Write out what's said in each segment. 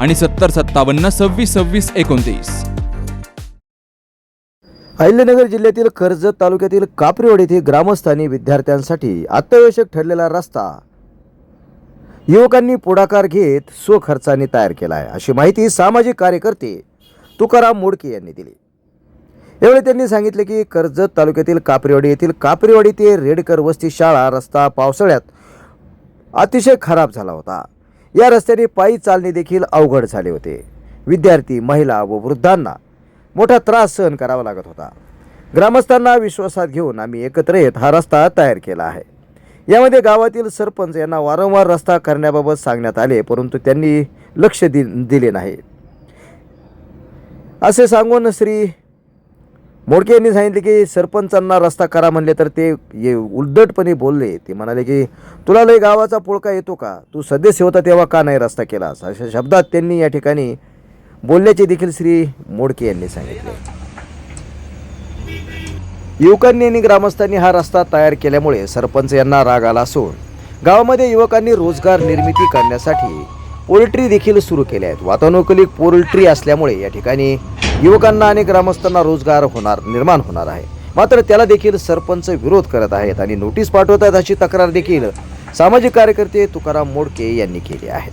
आणि सत्तर सत्तावन्न सव्वीस सव्वीस एकोणतीस. अहिल्यानगर जिल्ह्यातील कर्जत तालुक्यातील कापरीवाडी येथे ग्रामस्थांनी विद्यार्थ्यांसाठी अत्यावश्यक ठरलेला रस्ता. युवकांनी पुढाकार घेत स्वखर्चाने तयार केला आहे अशी माहिती सामाजिक कार्यकर्ते तुकाराम मोडके यांनी दिली. यावेळी त्यांनी सांगितले की कर्जत तालुक्यातील कापरीवाडी येथील कापरीवाडी ते रेडकर वस्ती शाळा रस्ता पावसाळ्यात अतिशय खराब झाला होता. या रस्त्याने पायी चालणे देखील अवघड झाले होते. विद्यार्थी महिला व वृद्धांना मोठा त्रास सहन करावा लागत होता. ग्रामस्थांना विश्वासात घेऊन आम्ही एकत्र येत हा रस्ता तयार केला आहे. यामध्ये गावातील सरपंच यांना वारंवार रस्ता करण्याबाबत सांगण्यात आले परंतु त्यांनी लक्ष दि दिले नाही. असे सांगून श्री मोडके यांनी सांगितले की सरपंचांना रस्ता करा म्हणले तर ते ये उद्धटपणे बोलले. ते म्हणाले की तुला लय गावाचा पोळका येतो का? तू सदस्य होता तेव्हा का नाही रस्ता केलास? अशा शब्दात त्यांनी या ठिकाणी बोलल्याचे देखील श्री मोडके यांनी सांगितले. युवकांनी आणि ग्रामस्थांनी हा रस्ता तयार केल्यामुळे सरपंच यांना राग आला असून गावामध्ये युवकांनी रोजगार निर्मिती करण्यासाठी पोल्ट्री देखील सुरू केल्या आहेत. वातानुकूलित पोल्ट्री असल्यामुळे या ठिकाणी युवकांना आणि ग्रामस्थांना रोजगार होणार निर्माण होणार आहे. मात्र त्याला देखील सरपंच विरोध करत आहेत आणि नोटीस पाठवत आहेत अशी तक्रार देखील सामाजिक कार्यकर्ते तुकाराम मोडके यांनी केली आहे.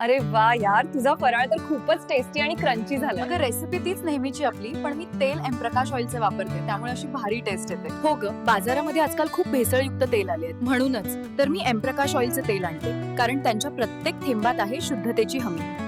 अरे वा यार तुझा फराळ तर खूपच टेस्टी आणि क्रंची झाला. अगं रेसिपी तीच नेहमीची आपली पण मी तेल एम प्रकाश ऑइलचे वापरते. त्यामुळे अशी भारी टेस्ट येते. हो ग बाजारामध्ये आजकाल खूप भेसळयुक्त तेल आले आहेत. म्हणूनच तर मी एम प्रकाश ऑइलचे तेल आणते. कारण त्यांच्या प्रत्येक थेंबात आहे शुद्धतेची हमी.